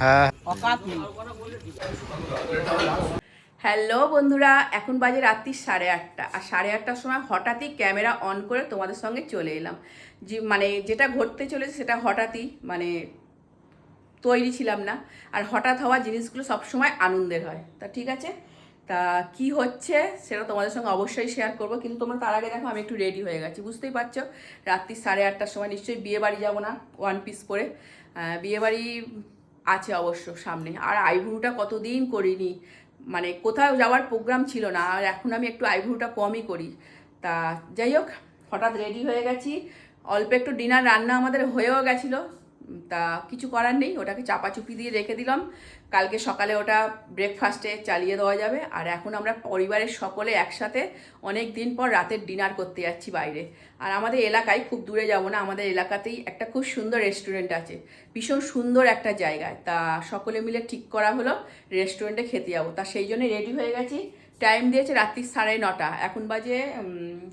হ্যাঁ। হ্যালো বন্ধুরা, এখন বাজে রাত্রি সাড়ে আটটা। আর সাড়ে আটটার সময় হঠাৎই ক্যামেরা অন করে তোমাদের সঙ্গে চলে এলাম। যে মানে যেটা ঘটতে চলেছে সেটা হঠাৎই মানে তৈরি ছিলাম না। আর হঠাৎ হওয়া জিনিসগুলো সবসময় আনন্দের হয়। তা ঠিক আছে? তা কি হচ্ছে সেটা তোমাদের সঙ্গে অবশ্যই শেয়ার করব। কিন্তু তোমরা তার আগে দেখো, আমি একটু রেডি হয়ে গেছি, বুঝতেই পারছ? রাত্রি সাড়ে আটটার সময় নিশ্চয়ই বিয়ে বাড়ি যাব না ওয়ান পিস পরে বিয়ে বাড়ি আছে অবশ্য সামনে। আর আইব্রুটা কতদিন করিনি? মানে কোথাও যাওয়ার প্রোগ্রাম ছিল না, আর এখন আমি একটু আইব্রুটা কমই করি। তা যাই হোক, হঠাৎ রেডি হয়ে গেছি। অল্প একটু ডিনার রান্না আমাদের হয়েও গেছিল। তা কিছু করার নেই, ওটাকে চাপাচুপি দিয়ে রেখে দিলাম। কালকে সকালে ওটা ব্রেকফাস্টে চালিয়ে দেওয়া যাবে। আর এখন আমরা পরিবারের সকলে একসাথে অনেক দিন পর রাতের ডিনার করতে যাচ্ছি বাইরে। আর আমাদের এলাকায় খুব দূরে যাব না, আমাদের এলাকাতেই একটা খুব সুন্দর রেস্টুরেন্ট আছে। ভীষণ সুন্দর একটা জায়গায় তা সকলে মিলে ঠিক করা হলো রেস্টুরেন্টে খেতে যাব। তা সেই জন্য রেডি হয়ে গেছি। টাইম দিয়েছে রাত্রি সাড়ে নটা। এখন বাজে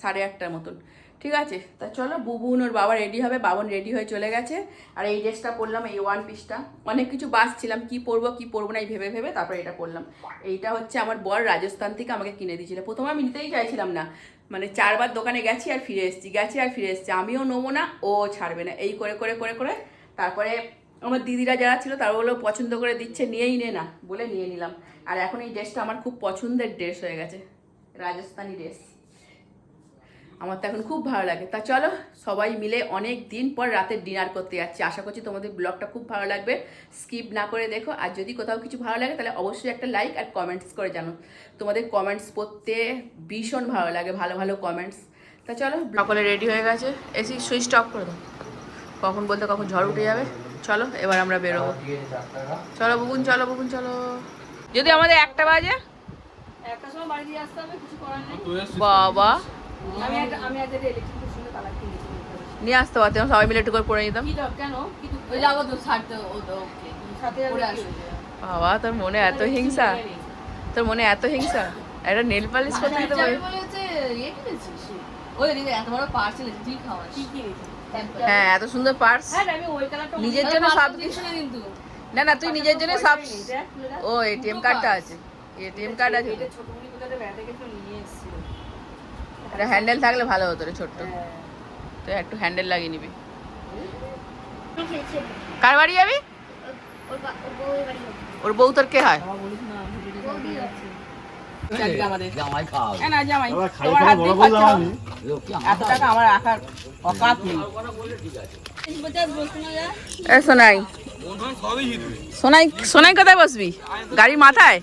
সাড়ে আটটার মতন। ঠিক আছে? তা চলো বুবুন ওর বাবা রেডি হবে, বাবন রেডি হয়ে চলে গেছে। আর এই ড্রেসটা পরলাম, এই ওয়ান পিসটা অনেক কিছু বাসছিলাম কি পরবো কি পরবো না, এই ভেবে ভেবে তারপরে এটা পরলাম। এইটা হচ্ছে আমার বর রাজস্থান থেকে আমাকে কিনে দিয়েছিল। প্রথমে আমি নিতেই চাইছিলাম না। মানে চারবার দোকানে গেছি আর ফিরে এসেছি, গেছি আর ফিরে এসেছি। আমিও নেব না, ও ছাড়বে না। এই করে করে করে করে তারপরে আমার দিদিরা যারা ছিল তারা বলল, পছন্দ করে দিচ্ছে, নিয়েই নে না। বলে নিয়ে নিলাম। আর এখন এই ড্রেসটা আমার খুব পছন্দের ড্রেস হয়ে গেছে। রাজস্থানি ড্রেস আমার তো এখন খুব ভালো লাগে। তা চলো সবাই মিলে অনেক দিন পর রাতে ডিনার করতে যাচ্ছি। আশা করছি তোমাদের ব্লগটা খুব ভালো লাগবে। স্কিপ না করে দেখো। আর যদি কোথাও কিছু ভালো লাগে তাহলে অবশ্যই একটা লাইক আর কমেন্টস করে জানো। তোমাদের কমেন্টস পড়তে ভীষণ ভালো লাগে ভালো ভালো কমেন্টস তা চলো সকলে রেডি হয়ে গেছে? এসি সুইচ অফ করে দাও। কখন বলতে কখন ঝড় উঠে যাবে? চলো এবার আমরা বেরোবো। চলো বুবুন চলো বুবুন চলো। যদি আমাদের একটা বাজে? একটা সময় বাড়ি দিয়ে আসতে হবে কিছু করার নেই। বাবা। নিয়ে আসতে পারতাম সবাই মিলে একটু করে পরে নিতাম। কি দরকার কেন? কি ওই যাব তো ছাড়তে ও তো ওকে সাথে পরে আসবে আসবে বাবা তোর মনে এত হিংসা? তোর মনে এত হিংসা? একটা নেল পালিশ করতে দিতে পারি? ইয়ে হ্যাঁ এত সুন্দর পার্স হ্যাঁ আমি ওই কালারটা নিজের জন্য সব কিন্তু। না না তুই নিজের জন্য সব। ও এটিএম কার্ডটা আছে। এটিএম কার্ড আছে একটা হ্যান্ডেল থাকলে ভালো হতো রে ছোট্ট। হ্যাঁ। তুই একটু হ্যান্ডেল লাগিয়ে নিবি। কার বাড়ি যাবি? ওর বউ তোর কে হয়? সোনাই। সোনাই সোনাই কোথায় বসবি? গাড়ির মাথায়?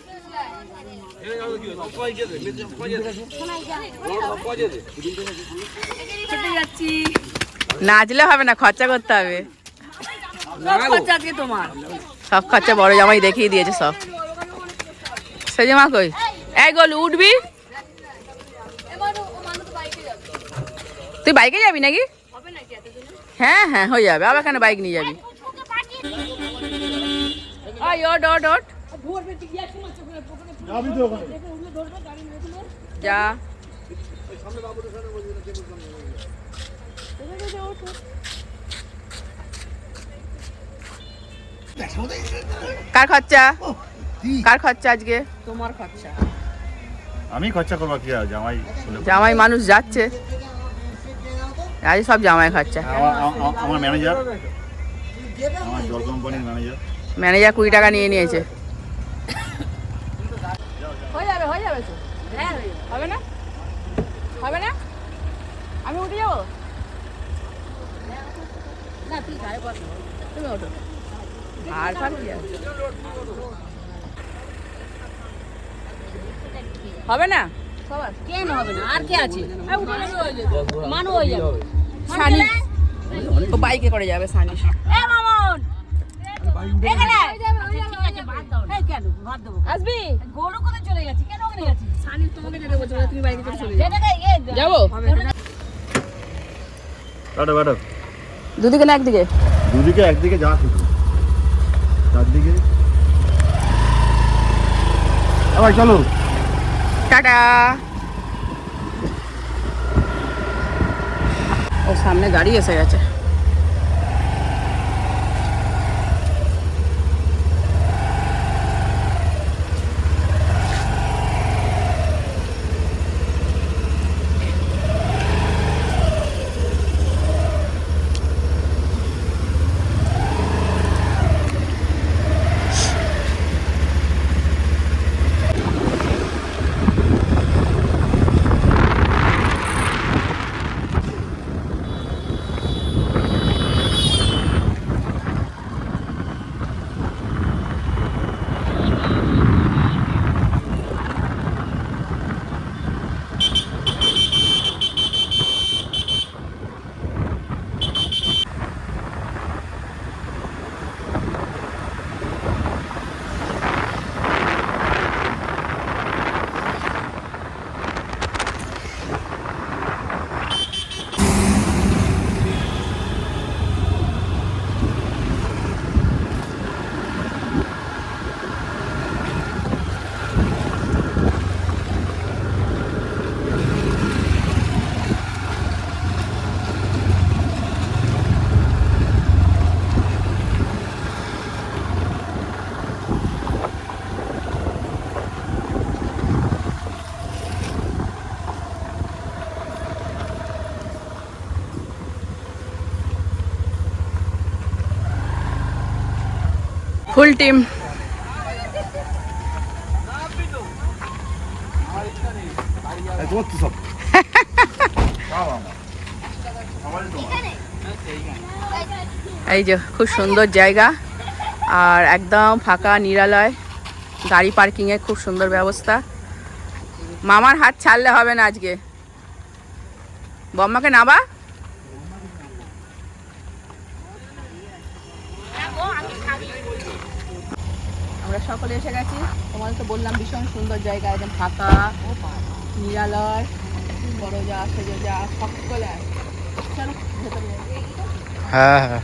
নাচলে হবে না খরচা করতে হবে। সব খরচা বড় জামাই দেখিয়ে দিয়েছে সব। সেই জামা কই? এই গোল উঠবি? তুই বাইকে যাবি নাকি? হ্যাঁ হ্যাঁ হয়ে যাবে। আবার কেন বাইক নিয়ে যাবি? আয় ওট ওট ওট যা। কার খরচা? কার খরচা আজকে? তোমার খরচা। আমি খরচা করব কি জামাই জামাই মানুষ যাচ্ছে। আজ সব জামাই খরচা। আমার- আমার- আমার ম্যানেজার আমার জল কোম্পানির ম্যানেজার ম্যানেজার কুড়ি টাকা নিয়ে নিয়েছে হয়ে যাবে হয়ে যাবে তো হ্যাঁ হবে না হবে না? আমি উঠে যাব? না তুই গায়ে বস তুমি ওঠো। আর ফার কি হবে না? সবার কেন হবে না? আর কে আছে? মানু হয়ে যাবে। সানি। ও বাইকে করে যাবে সানি। এ মামন! এখানে! এই কেন ভাত দেবো আসবি গরু কোথায় চলে গেছে কেন ওখানে গেছে সানি তোমাকে যেতে বলছো তুমি বাইকে করে চলে যাও যাব কাটো কাটো দুদিকে না একদিকে দুদিকে একদিকে যা শুধু চারদিকে আবার চলো টাটা ও সামনে গাড়ি এসে গেছে। ফুল টিম এই যে খুব সুন্দর জায়গা। আর একদম ফাঁকা নিরালয়। গাড়ি পার্কিংয়ের খুব সুন্দর ব্যবস্থা। মামার হাত ছাড়লে হবে না আজকে। বম্মাকে নাবা আমরা সকলে এসে গেছি তোমাদের তো বললাম ভীষণ সুন্দর জায়গা একদম ফাঁকা নিরালয় বড় যা সেজ যা সকলে আসে। চলো ভেতরে যাই। হ্যাঁ হ্যাঁ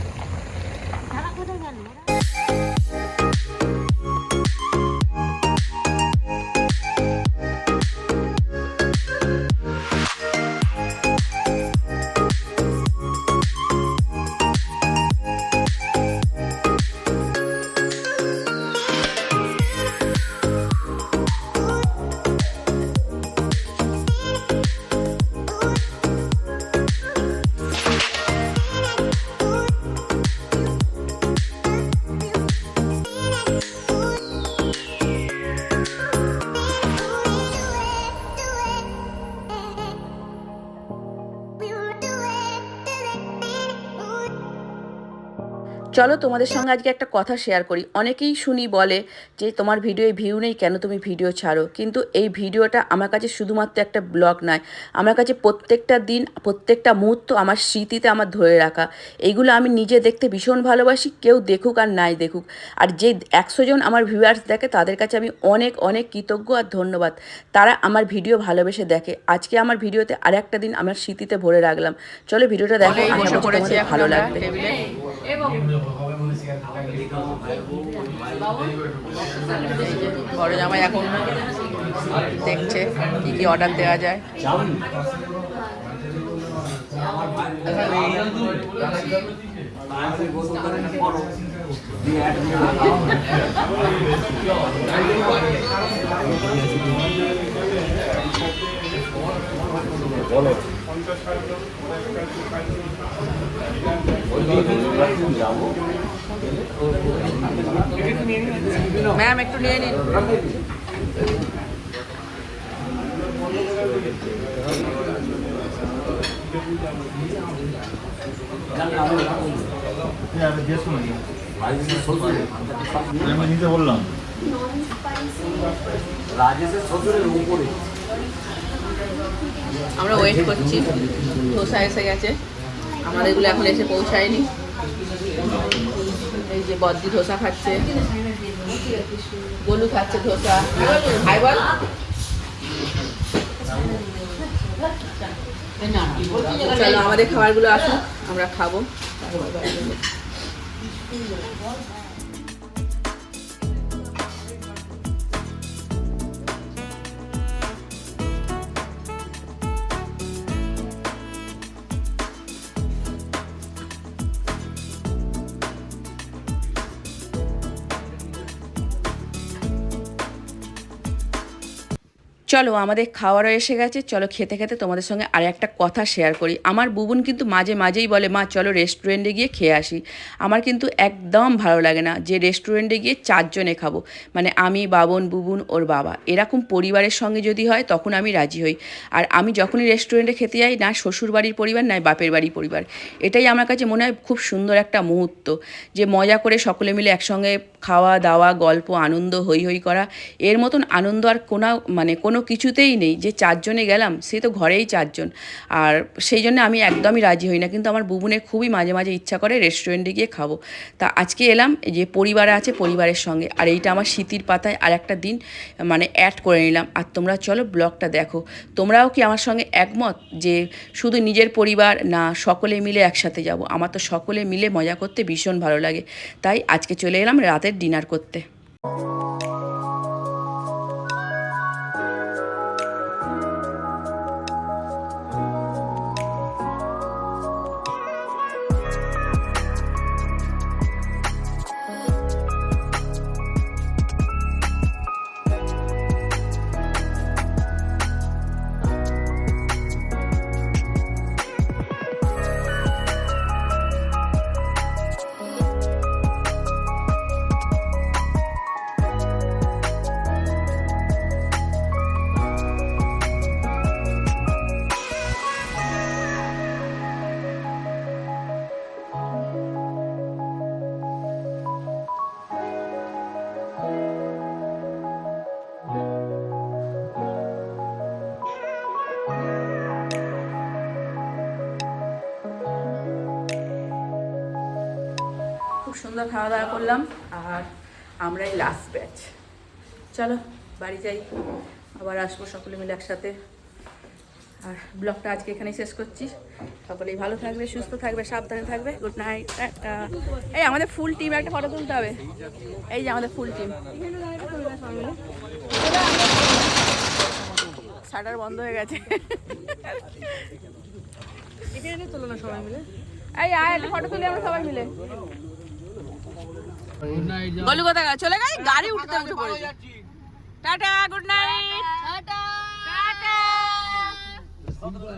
চলো তোমাদের সঙ্গে আজকে একটা কথা শেয়ার করি। অনেকেই শুনি বলে যে তোমার ভিডিওয়ে ভিউ নেই কেন তুমি ভিডিও ছাড়ো? কিন্তু এই ভিডিওটা আমার কাছে শুধুমাত্র একটা ব্লগ নয়। আমার কাছে প্রত্যেকটা দিন প্রত্যেকটা মুহূর্ত আমার স্মৃতিতে আমার ধরে রাখা। এইগুলো আমি নিজে দেখতে ভীষণ ভালোবাসি কেউ দেখুক আর নাই দেখুক। আর যে একশো জন আমার ভিউয়ার্স দেখে তাদের কাছে আমি অনেক অনেক কৃতজ্ঞ আর ধন্যবাদ। তারা আমার ভিডিও ভালোবেসে দেখে। আজকে আমার ভিডিওতে আর একটা দিন আমার স্মৃতিতে ভরে রাখলাম। চলো ভিডিওটা দেখো আশা করছি তোমাদের ভালো লাগবে। বড় জামাই এখন দেখছে কি কি অর্ডার দেওয়া যায়। ম্যাম একটু নিয়ে নিন। নিতে বললাম রাজেশের শ্বশুরের উপরে। আমরা ওয়েট করছি। ধোসা এসে গেছে আমাদের এগুলো এখন এসে পৌঁছায়নি। এই যে বদ্দি ধোসা খাচ্ছে। গোলু খাচ্ছে ধোসা। হাই বল। চলো আমাদের খাবারগুলো আসুক, আমরা খাব। চলো আমাদের খাওয়ারও এসে গেছে, চলো খেতে খেতে তোমাদের সঙ্গে আর একটা কথা শেয়ার করি। আমার বুবুন কিন্তু মাঝে মাঝেই বলে, মা, চলো রেস্টুরেন্টে গিয়ে খেয়ে আসি। আমার কিন্তু একদম ভালো লাগে না যে রেস্টুরেন্টে গিয়ে চারজনে খাব। মানে আমি, বাবন, বুবুন, ওর বাবা। এরকম পরিবারের সঙ্গে যদি হয়, তখন আমি রাজি হই। আর আমি যখনই রেস্টুরেন্টে খেতে যাই, না শ্বশুর বাড়ির পরিবার, না বাপের বাড়ির পরিবার। এটাই আমার কাছে মনে হয় খুব সুন্দর একটা মুহূর্ত। যে মজা করে সকলে মিলে একসঙ্গে খাওয়া দাওয়া গল্প, আনন্দ হই হই করা। এর মতন আনন্দ আর কোনো মানে কোনো কিছুতেই নেই। যে চারজনে গেলাম, সে তো ঘরেই চারজন। আর সেই জন্য আমি একদমই রাজি হই না। কিন্তু আমার বুবুনের খুবই মাঝে মাঝে ইচ্ছা করে রেস্টুরেন্টে গিয়ে খাব। তা আজকে এলাম যে পরিবার আছে পরিবারের সঙ্গে। আর এইটা আমার স্মৃতির পাতায় আর একটা দিন মানে অ্যাড করে নিলাম। আর তোমরা চলো ব্লগটা দেখো। তোমরাও কি আমার সঙ্গে একমত যে শুধু নিজের পরিবার না, সকলে মিলে একসাথে যাব? আমার তো সকলে মিলে মজা করতে ভীষণ ভালো লাগে। তাই আজকে চলে এলাম রাতের ডিনার করতে। সুন্দর খাওয়া দাওয়া করলাম। আর আমরাই লাস্ট ব্যাচ চলো বাড়ি যাই। আবার আসব সকলে মিলে একসাথে। আর ব্লগটা আজকে এখানেই শেষ করছি। সকলেই ভালো থাকবে সুস্থ থাকবে সাবধানে থাকবে। গুড নাইট এই আমাদের ফুল টিম একটা ফটো তুলতে হবে। এই যে আমাদের ফুল টিম শাটার বন্ধ হয়ে গেছে। এখানে তোলো না সবাই মিলে। এই আয় একটা ফটো তুলি আমরা সবাই মিলে। গলু কথা গা চলে গেছে গাড়ি উঠতে উঠে পড়েছে। Tata good night tata.